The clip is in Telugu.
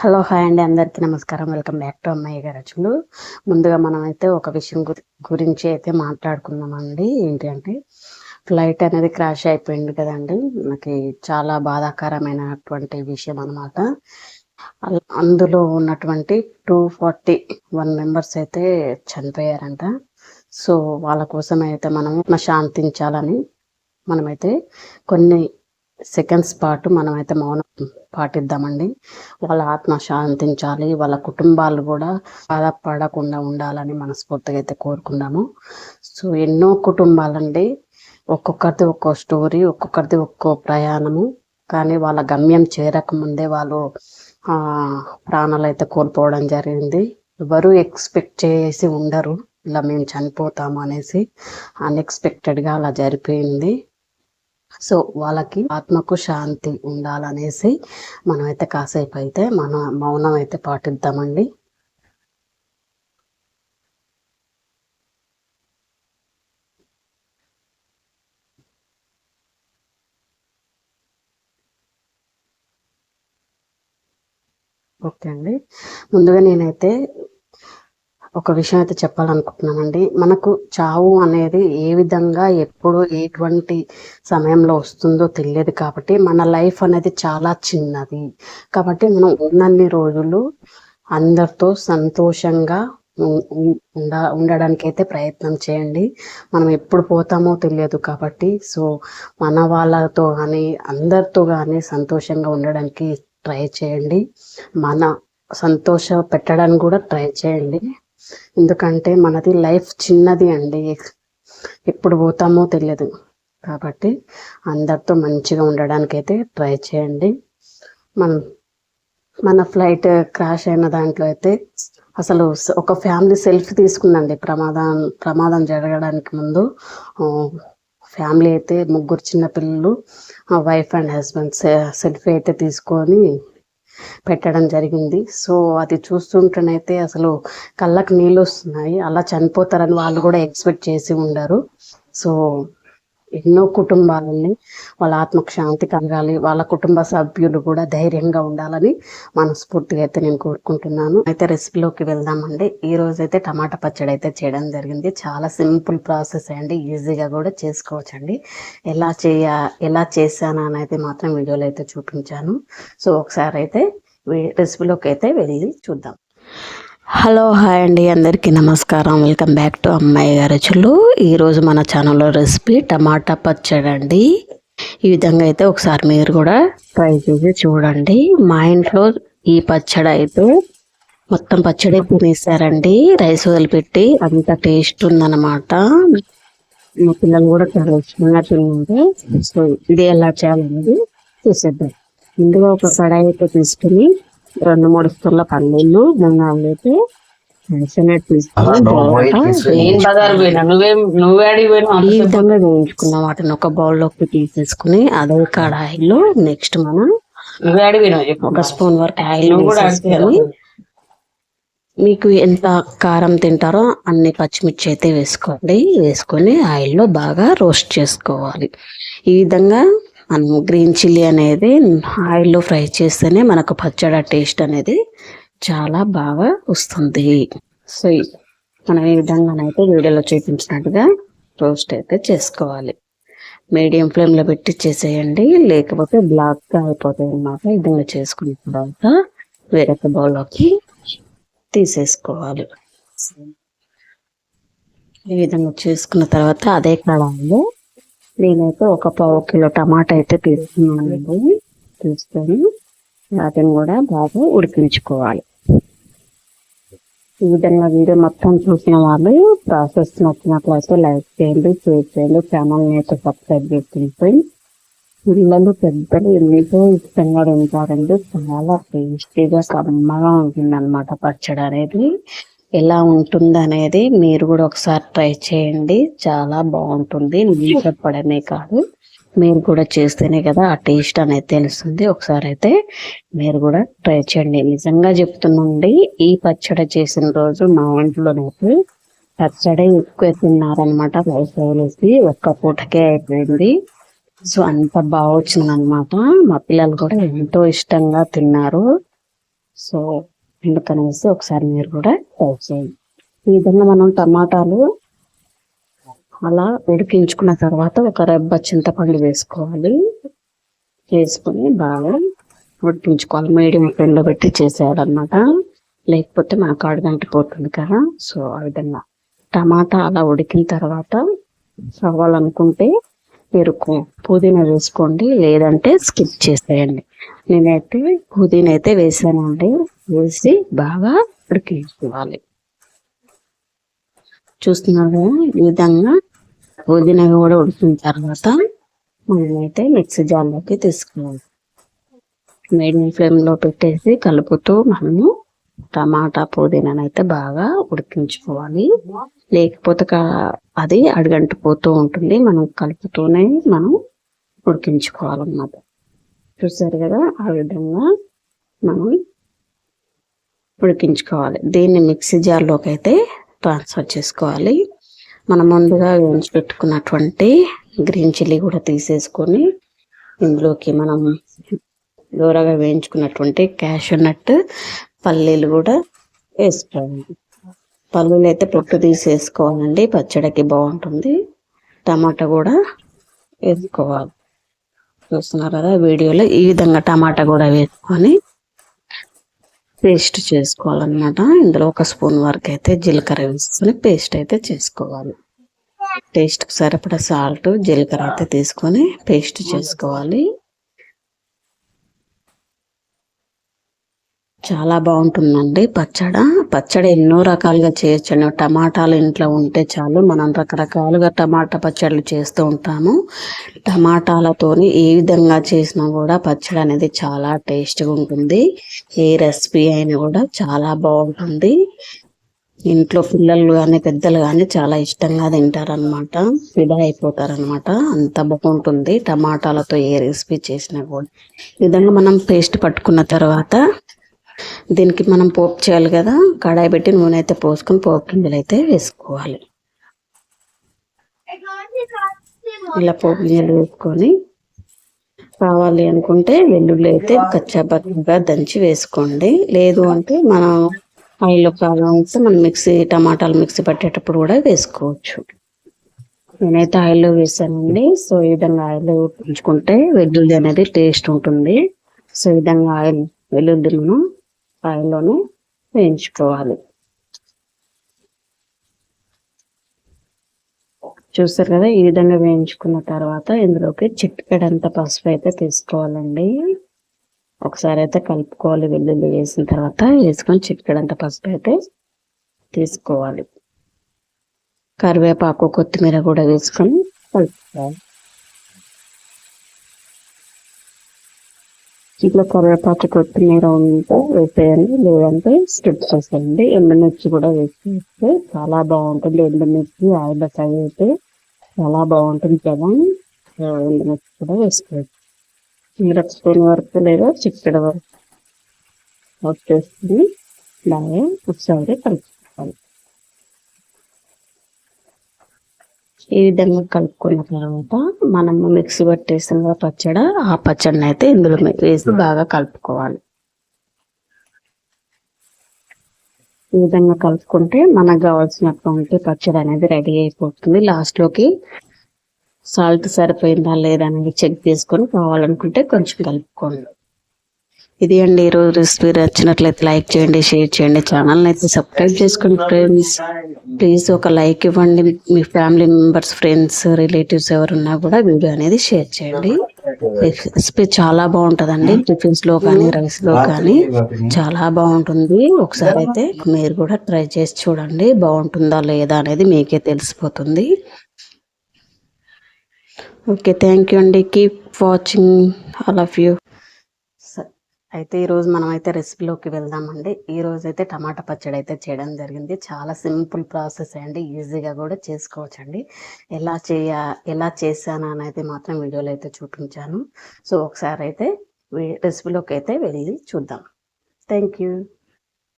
హలో హాయ్ అండి. అందరికీ నమస్కారం. వెల్కమ్ బ్యాక్ టు అమ్మాయి గారు ముందుగా మనం అయితే ఒక విషయం గురించి అయితే మాట్లాడుకుందామండి. ఏంటి అంటే ఫ్లైట్ అనేది క్రాష్ అయిపోయింది కదండి. మనకి చాలా బాధాకరమైనటువంటి విషయం అనమాట అందులో ఉన్నటువంటి టూ ఫార్టీ వన్ మెంబర్స్ అయితే చనిపోయారంట. సో వాళ్ళ కోసం అయితే మనం శాంతించాలని మనమైతే కొన్ని సెకండ్స్ పాటు మనమైతే మౌనం పాటిద్దామండి. వాళ్ళ ఆత్మ శాంతించాలి వాళ్ళ కుటుంబాలు కూడా బాధపడకుండా ఉండాలని మనస్ఫూర్తిగా అయితే కోరుకున్నాము సో ఎన్నో కుటుంబాలండి. ఒక్కొక్కరిది ఒక్కో స్టోరీ ఒక్కొక్కరిది ఒక్కో ప్రయాణము. కానీ వాళ్ళ గమ్యం చేరకముందే వాళ్ళు ప్రాణాలు అయితే కోల్పోవడం జరిగింది. ఎవరు ఎక్స్పెక్ట్ చేసి ఉండరు. ఇలా మేము చనిపోతాము అనేసి. అన్ఎక్స్పెక్టెడ్గా అలా జరిపోయింది సో వాళ్ళకి ఆత్మకు శాంతి ఉండాలనేసి మనమైతే కాసేపు అయితే మన మౌనం అయితే పాటిద్దామండి. ఓకే అండి. ముందుగా నేనైతే ఒక విషయం అయితే చెప్పాలనుకుంటున్నామండి మనకు చావు అనేది ఏ విధంగా ఎప్పుడు ఎటువంటి సమయంలో వస్తుందో తెలియదు కాబట్టి మన లైఫ్ అనేది చాలా చిన్నది. కాబట్టి మనం ఉన్నన్ని రోజులు అందరితో సంతోషంగా ఉండ ఉండడానికి అయితే ప్రయత్నం చేయండి. మనం ఎప్పుడు పోతామో తెలియదు కాబట్టి సో మన వాళ్ళతో కానీ అందరితో కానీ సంతోషంగా ఉండడానికి ట్రై చేయండి. మన సంతోష పెట్టడానికి కూడా ట్రై చేయండి. ఎందుకంటే మనది లైఫ్ చిన్నది అండి. ఎప్పుడు పోతామో తెలియదు. కాబట్టి అందరితో మంచిగా ఉండడానికి అయితే ట్రై చేయండి. మన మన ఫ్లైట్ క్రాష్ అయిన దాంట్లో అయితే అసలు ఒక ఫ్యామిలీ సెల్ఫ్ తీసుకుందండి. ప్రమాదం ప్రమాదం జరగడానికి ముందు ఫ్యామిలీ అయితే ముగ్గురు చిన్నపిల్లలు వైఫ్ అండ్ హస్బెండ్ సెల్ఫీ అయితే తీసుకొని పెట్టడం జరిగింది. సో అది చూస్తుంటేనైతే అసలు కళ్ళకు నీళ్ళు వస్తున్నాయి. అలా చనిపోతారని వాళ్ళు కూడా ఎక్స్పెక్ట్ చేసి ఉండరు. సో ఎన్నో కుటుంబాలని వాళ్ళ ఆత్మకు శాంతి కలగాలి వాళ్ళ కుటుంబ సభ్యులు కూడా ధైర్యంగా ఉండాలని మనస్ఫూర్తిగా అయితే నేను కోరుకుంటున్నాను. అయితే రెసిపీలోకి వెళ్దామండి. ఈ రోజు అయితే టమాటా పచ్చడి అయితే చేయడం జరిగింది. చాలా సింపుల్ ప్రాసెస్ అండి. ఈజీగా కూడా చేసుకోవచ్చు అండి ఎలా చేయ ఎలా చేశాను అని అయితే మాత్రం వీడియోలో అయితే చూపించాను. సో ఒకసారి అయితే రెసిపీలోకి అయితే వెళ్ళి చూద్దాం. హలో హాయ్ అండి. అందరికీ నమస్కారం. వెల్కమ్ బ్యాక్ టు అమ్మాయి గారచులు ఈరోజు మన ఛానల్లో రెసిపీ టమాటా పచ్చడి అండి ఈ విధంగా అయితే ఒకసారి మీరు కూడా ట్రై చేసి చూడండి. మా ఇంట్లో ఈ పచ్చడి అయితే మొత్తం పచ్చడి తినేసారండి. రైస్ వదిలిపెట్టి అంత టేస్ట్ ఉందన్నమాట. మా పిల్లలు కూడా చాలా ఇష్టంగా తిన్నారు సో ఇది ఎలా చేయాలనేది చూసేద్దాం. ముందుగా ఒక కడాయి అయితే తీసుకుని రెండు మూడు స్పూన్ల పల్లీలు అయితే శనగ తీసుకుని ఈ విధంగా వేయించుకున్న వాటిని ఒక బౌల్లోకి తీసేసుకుని అదే కడాయిలో నెక్స్ట్ మనం ఒక స్పూన్ వరకు ఆయిల్ వేసేసుకొని మీకు ఎంత కారం తింటారో అన్ని పచ్చిమిర్చి అయితే వేసుకోండి. వేసుకొని ఆయిల్లో బాగా రోస్ట్ చేసుకోవాలి. ఈ విధంగా మనం గ్రీన్ చిల్లీ అనేది ఆయిల్లో ఫ్రై చేస్తేనే మనకు పచ్చడి టేస్ట్ అనేది చాలా బాగా వస్తుంది. సో మనం ఈ విధంగానైతే వీడియోలో చూపించినట్టుగా రోస్ట్ అయితే చేసుకోవాలి. మీడియం ఫ్లేమ్లో పెట్టి చేసేయండి. లేకపోతే బ్లాక్గా అయిపోతాయి అన్నమాట. ఈ విధంగా చేసుకున్న తర్వాత వేరొక బౌల్లోకి తీసేసుకోవాలి. ఈ విధంగా చేసుకున్న తర్వాత అదే కడాయిలో నేనైతే ఒక పావు కిలో టమాటా అయితే తీసుకున్నానండి. తీసుకొని వాటిని కూడా బాగా ఉడికించుకోవాలి. ఈ విధంగా వీడియో మొత్తం చూసిన వాళ్ళు ప్రాసెస్ నచ్చినట్లయితే లైక్ చేయండి షేర్ చేయండి ఛానల్ని అయితే సబ్స్క్రైబ్ చేసుకుని పిల్లలు పెద్దలు ఎంతో ఇష్టంగా తింటారండి. చాలా టేస్టీగా కమ్మగా ఉంటుంది అనమాట పచ్చడి అనేది. ఎలా ఉంటుంది అనేది మీరు కూడా ఒకసారి ట్రై చేయండి. చాలా బాగుంటుంది. నేను చెప్పడమే కాదు. మీరు కూడా చేస్తేనే కదా ఆ టేస్ట్ అనేది తెలుస్తుంది. ఒకసారి అయితే మీరు కూడా ట్రై చేయండి. నిజంగా చెప్తున్నాండి ఈ పచ్చడి చేసిన రోజు మా ఇంట్లోనైతే పచ్చడి ఎక్కువ తిన్నారనమాట రైస్ వేసి ఒక్క పూటకే అయిపోయింది. సో అంత బాగా వచ్చింది అనమాట మా పిల్లలు కూడా ఎంతో ఇష్టంగా తిన్నారు. సో అందుకనేసి ఒకసారి మీరు కూడా ట్రై చేయండి. ఈ విధంగా మనం టమాటాలు అలా ఉడికించుకున్న తర్వాత ఒక రెబ్బ చింతపండు వేసుకోవాలి. వేసుకొని బాగా ఉడికించుకోవాలి. మీడియం ఫ్లేమ్లో పెట్టి చేసేయాలన్నమాట. లేకపోతే మనకు అడగంటిపోతుంది కదా. సో ఆ విధంగా టమాటా అలా ఉడికిన తర్వాత కావాలనుకుంటే పెరుగు పుదీనా వేసుకోండి. లేదంటే స్కిప్ చేసేయండి. నేనైతే పుదీనా అయితే వేసానండి. వేసి బాగా ఉడికించుకోవాలి. చూస్తున్నారు? కదా ఈ విధంగా పుదీనా కూడా ఉడికిన తర్వాత మనమైతే మిక్సీ జార్లోకి తీసుకోవాలి. మీడియం ఫ్లేమ్లో పెట్టేసి కలుపుతూ మనము టమాటా పుదీనాను అయితే బాగా ఉడికించుకోవాలి. లేకపోతే అది అది అడుగంటిపోతూ ఉంటుంది. మనం కలుపుతూనే మనం ఉడికించుకోవాలన్నమాట. చూసారు కదా? ఆ విధంగా మనం ఉడికించుకోవాలి. దీన్ని మిక్సీ జార్లోకి అయితే ట్రాన్స్ఫర్ చేసుకోవాలి. మనం ముందుగా వేయించి పెట్టుకున్నటువంటి గ్రీన్ చిల్లీ కూడా తీసేసుకొని ఇందులోకి మనం దూరగా వేయించుకున్నటువంటి క్యాషూ నట్ పల్లీలు కూడా వేసుకోవాలి. పల్లీలు అయితే పొట్టు తీసేసుకోవాలండి. పచ్చడికి బాగుంటుంది. టమాటా కూడా వేసుకోవాలి. చూస్తున్నారు? కదా వీడియోలో ఈ విధంగా టమాటా కూడా వేసుకొని పేస్ట్ చేసుకోవాలన్నమాట. ఇందులో ఒక స్పూన్ వరకు అయితే జీలకర్ర వేసుకొని పేస్ట్ అయితే చేసుకోవాలి. టేస్ట్కి సరిపడా సాల్ట్ జీలకర్ర అయితే తీసుకొని పేస్ట్ చేసుకోవాలి. చాలా బాగుంటుందండి. పచ్చడ. పచ్చడి ఎన్నో రకాలుగా చేయొచ్చండి. టమాటాలు ఇంట్లో ఉంటే చాలు మనం రకరకాలుగా టమాటా పచ్చళ్ళు చేస్తూ ఉంటాము. టమాటాలతోని ఏ విధంగా చేసినా కూడా పచ్చడి అనేది చాలా టేస్ట్గా ఉంటుంది. ఏ రెసిపీ అయినా కూడా చాలా బాగుంటుంది. ఇంట్లో పిల్లలు కానీ పెద్దలు కానీ చాలా ఇష్టంగా తింటారనమాట ఫిదా అయిపోతారనమాట అంత బాగుంటుంది టమాటాలతో ఏ రెసిపీ చేసినా కూడా. ఈ విధంగా మనం పేస్ట్ పట్టుకున్న తర్వాత దీనికి మనం పోపు చేయాలి కదా కడాయి పెట్టి నూనె అయితే పోసుకొని పోపు గింజలు అయితే వేసుకోవాలి. ఇలా పోపు గింజలు వేసుకొని కావాలి అనుకుంటే వెల్లుల్లి అయితే కచ్చాపచ్చగా దంచి వేసుకోండి. లేదు అంటే మనం ఆయిల్లో కావాలంటే మనం మిక్సీ టమాటాలు మిక్సీ పట్టేటప్పుడు కూడా వేసుకోవచ్చు. నేనైతే ఆయిల్లో వేసానండి. సో ఈ విధంగా ఆయిల్లో ఉంచుకుంటే వెల్లుల్లి అనేది టేస్ట్ ఉంటుంది. సో ఈ విధంగా ఆయిల్ వెల్లుల్లిను స్థాయిలోనే వేయించుకోవాలి. చూస్తారు కదా ఈ విధంగా వేయించుకున్న తర్వాత ఇందులోకి చిటికెడంత పసుపు అయితే తీసుకోవాలండి. ఒకసారి అయితే కలుపుకోవాలి వెల్లుల్లి వేసిన తర్వాత వేసుకొని చిటికెడంత పసుపు అయితే తీసుకోవాలి. కరివేపాకు కొత్తిమీర కూడా వేసుకొని కలుపుకోవాలి. ఇంట్లో కరివేపాకు కొత్తిమీర ఉంటే వేసేయండి లేదంటే స్కిప్ చేసేయండి ఎండుమిర్చి కూడా వేసేస్తే చాలా బాగుంటుంది. ఎండుమిర్చి ఆయిల్ ఫ్రై అయితే చాలా బాగుంటుంది కదా. ఎండుమిర్చి కూడా వేసుకోవచ్చు. మీరు స్పూన్ వరకు లేదా చిక్కడ వరకు. వచ్చేస్తుంది బాగా ఒకసారి కలుపు. ఈ విధంగా కలుపుకున్న తర్వాత మనము మిక్సీ పట్టేసిన పచ్చడి ఆ పచ్చడిని అయితే ఇందులో వేసి బాగా కలుపుకోవాలి. ఈ విధంగా కలుపుకుంటే మనకు కావాల్సినటువంటి పచ్చడి అనేది రెడీ అయిపోతుంది. లాస్ట్లోకి సాల్ట్ సరిపోయిందా లేదా అనేది చెక్ చేసుకొని కావాలనుకుంటే కొంచెం కలుపుకోండి. ఇది అండి ఈరోజు రెసిపీ నచ్చినట్లయితే లైక్ చేయండి షేర్ చేయండి. ఛానల్ని అయితే సబ్స్క్రైబ్ చేసుకోండి ఫ్రెండ్స్ ప్లీజ్ ఒక లైక్ ఇవ్వండి. మీ ఫ్యామిలీ మెంబర్స్ ఫ్రెండ్స్ రిలేటివ్స్ ఎవరున్నా కూడా వీడియో అనేది షేర్ చేయండి. రెసిపీ చాలా బాగుంటుందండి. టిఫిన్స్లో కానీ రైస్లో కానీ చాలా బాగుంటుంది. ఒకసారి అయితే మీరు కూడా ట్రై చేసి చూడండి బాగుంటుందా లేదా అనేది మీకే తెలిసిపోతుంది. ఓకే థ్యాంక్ యూ అండి. Keep watching all of you అయితే ఈరోజు మనం అయితే రెసిపీలోకి వెళ్దామండి. ఈ రోజు అయితే టమాటా పచ్చడి అయితే చేయడం జరిగింది. చాలా సింపుల్ ప్రాసెస్ అండి. ఈజీగా కూడా చేసుకోవచ్చండి. ఎలా చేయ ఎలా చేశాను అనేది మాత్రం వీడియోలో అయితే చూపించాను. సో ఒకసారి అయితే రెసిపీలోకి అయితే వెళ్ళి చూద్దాం. Thank you.